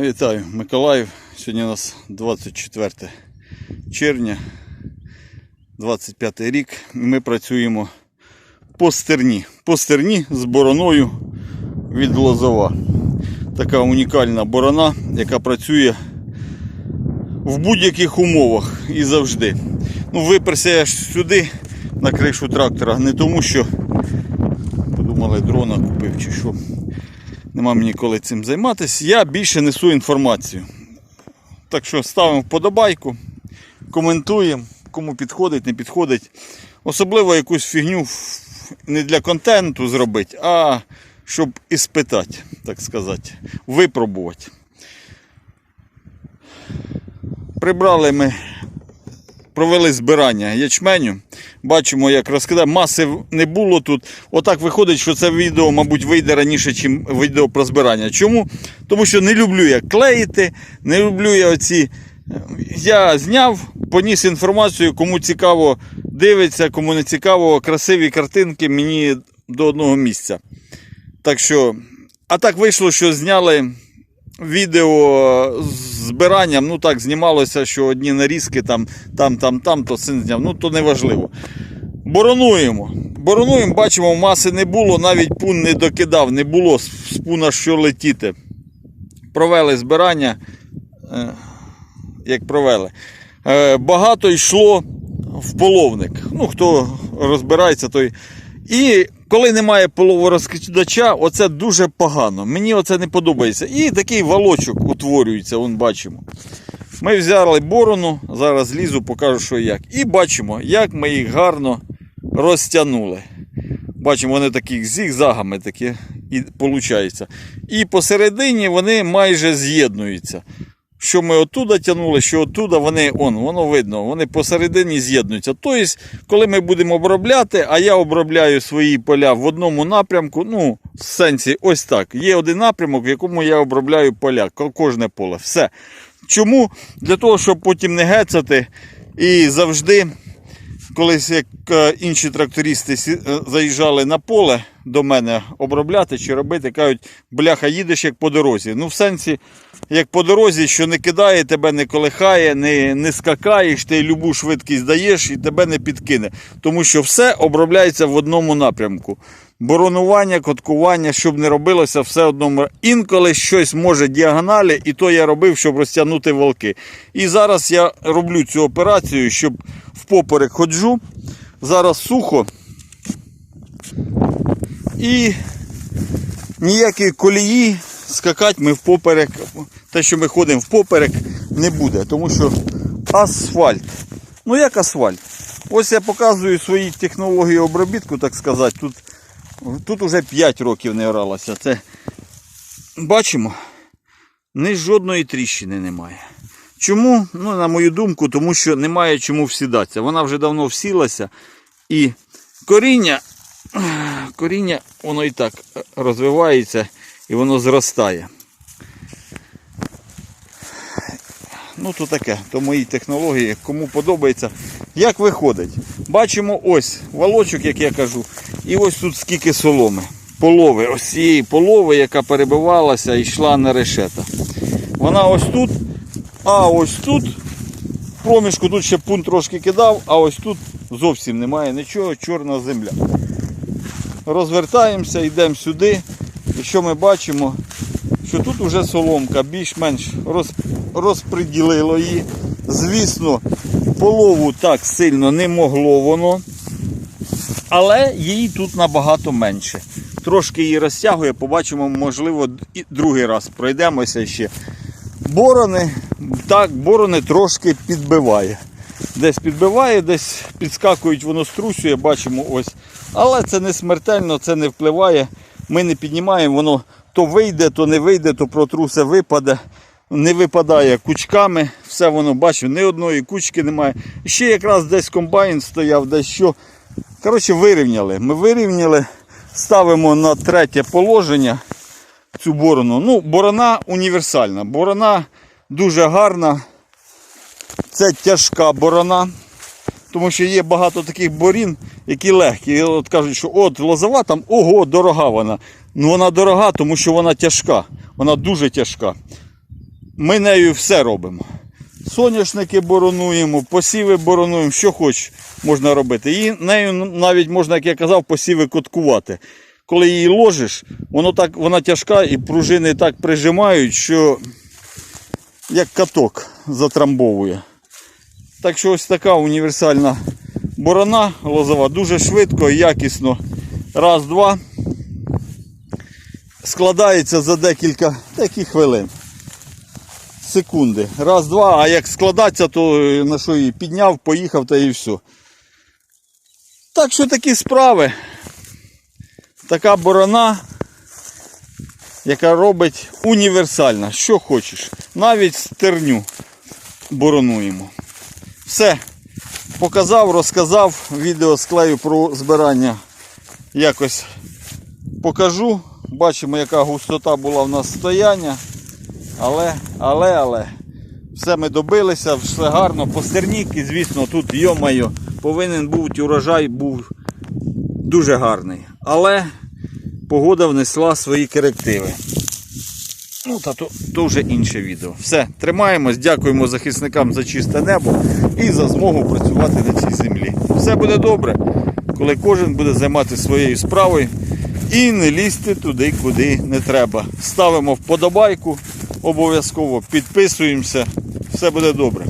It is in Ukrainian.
Вітаю, Миколаїв. Сьогодні у нас 24 червня, 25 рік. Ми працюємо по стерні. По стерні з бороною від Лозова. Така унікальна борона, яка працює в будь-яких умовах і завжди. Ну, виперся я сюди на кришу трактора, не тому що подумали, дрона купив чи що. Нема мені коли цим займатися. Я більше несу інформацію. Так що ставимо вподобайку, коментуємо, кому підходить, не підходить. Особливо якусь фігню не для контенту зробити, а щоб іспитати, так сказати, випробувати. Прибрали ми, провели збирання ячменю. Бачимо, як розкидає. Маси не було тут. Отак виходить, що це відео, мабуть, вийде раніше, ніж відео про збирання. Чому? Тому що не люблю я клеїти, не люблю я оці. Я зняв, поніс інформацію, кому цікаво дивиться, кому не цікаво, красиві картинки мені до одного місця. Так що, а так вийшло, що зняли відео з збиранням. Ну так, знімалося, що одні нарізки там, там, там, там, то син зняв. Ну то не важливо. Боронуємо. Боронуємо, бачимо, маси не було, навіть пун не докидав, не було з з пуна що летіти. Провели збирання, е, як провели. Е, Багато йшло в половник. Ну, хто розбирається, той. І коли немає половорозкидача, оце дуже погано. Мені оце не подобається. І такий валочок утворюється, вон бачимо. Ми взяли борону, зараз лізу, покажу, що як. І бачимо, як ми їх гарно розтягнули. Бачимо, вони такі зігзагами такі і виходить. І посередині вони майже з'єднуються. Що ми оттуда тягнули, що оттуда вони, он, воно видно, вони посередині з'єднуються. Тобто, коли ми будемо обробляти, а я обробляю свої поля в одному напрямку, ну, в сенсі, ось так. Є один напрямок, в якому я обробляю поля, кожне поле. Все. Чому? Для того, щоб потім не гецати і завжди. Колись як е, інші трактористи е, заїжджали на поле до мене обробляти чи робити, кажуть, бляха, їдеш як по дорозі. Ну, в сенсі, як по дорозі, що не кидає, тебе не колихає, не, не скакаєш, ти любу швидкість даєш і тебе не підкине. Тому що все обробляється в одному напрямку. Боронування, коткування, щоб не робилося все одному. Інколи щось може діагоналі, і то я робив, щоб розтягнути волки. І зараз я роблю цю операцію, щоб впоперек ходжу. Зараз сухо. І ніякої колії скакати ми впоперек. Те, що ми ходимо впоперек, не буде, тому що асфальт. Ну як асфальт? Ось я показую свої технології обробітку, так сказати. Тут, тут уже 5 років не гралася. Це бачимо, ні жодної тріщини немає. Чому? Ну, на мою думку, тому що немає чому всідатися. Вона вже давно всілася. І коріння, коріння, воно і так розвивається і воно зростає. Ну, то таке, то мої технології, кому подобається. Як виходить? Бачимо ось валочок, як я кажу, і ось тут скільки соломи. Полови, ось цієї полови, яка перебивалася і йшла на решета. Вона ось тут, а ось тут, проміжку тут ще пункт трошки кидав, а ось тут зовсім немає нічого, чорна земля. Розвертаємося, йдемо сюди. І що ми бачимо? Що тут вже соломка більш-менш роз, розподілило її. Звісно, полову так сильно не могло воно, але її тут набагато менше. Трошки її розтягує, побачимо, можливо, і другий раз пройдемося ще. Борони, так, борони трошки підбиває. Десь підбиває, десь підскакують, воно струсює, бачимо ось. Але це не смертельно, це не впливає. Ми не піднімаємо, воно то вийде, то не вийде, то протрусе випаде. Не випадає кучками, все воно бачу, ні одної кучки немає. Ще якраз десь комбайн стояв, десь що. Коротше, вирівняли. Ми вирівняли, ставимо на третє положення цю борону. Ну, борона універсальна. Борона дуже гарна. Це тяжка борона. Тому що є багато таких борін, які легкі. От кажуть, що от лозова там, ого, дорога вона. Ну вона дорога, тому що вона тяжка. Вона дуже тяжка. ми нею все робимо. Соняшники боронуємо, посіви боронуємо, що хоч можна робити. І нею навіть можна, як я казав, посіви коткувати. Коли її ложиш, воно так, вона тяжка і пружини так прижимають, що як каток затрамбовує. Так що ось така універсальна борона лозова, дуже швидко і якісно. Раз, два. Складається за декілька таких хвилин. Секунди. Раз, два, а як складаться, то е, на що її підняв, поїхав та і все. Так що такі справи. Така борона, яка робить універсальна, що хочеш. Навіть стерню боронуємо. Все. Показав, розказав. Відео склею про збирання якось покажу. Бачимо, яка густота була в нас стояння. Але, але, але. Все ми добилися, все гарно. По стерніки, звісно, тут, йомайо, повинен бути урожай був дуже гарний. Але погода внесла свої корективи. Ну, та то, то вже інше відео. Все, тримаємось, дякуємо захисникам за чисте небо і за змогу працювати на цій землі. Все буде добре, коли кожен буде займатися своєю справою і не лізти туди, куди не треба. Ставимо вподобайку, обов'язково підписуємося. Все буде добре.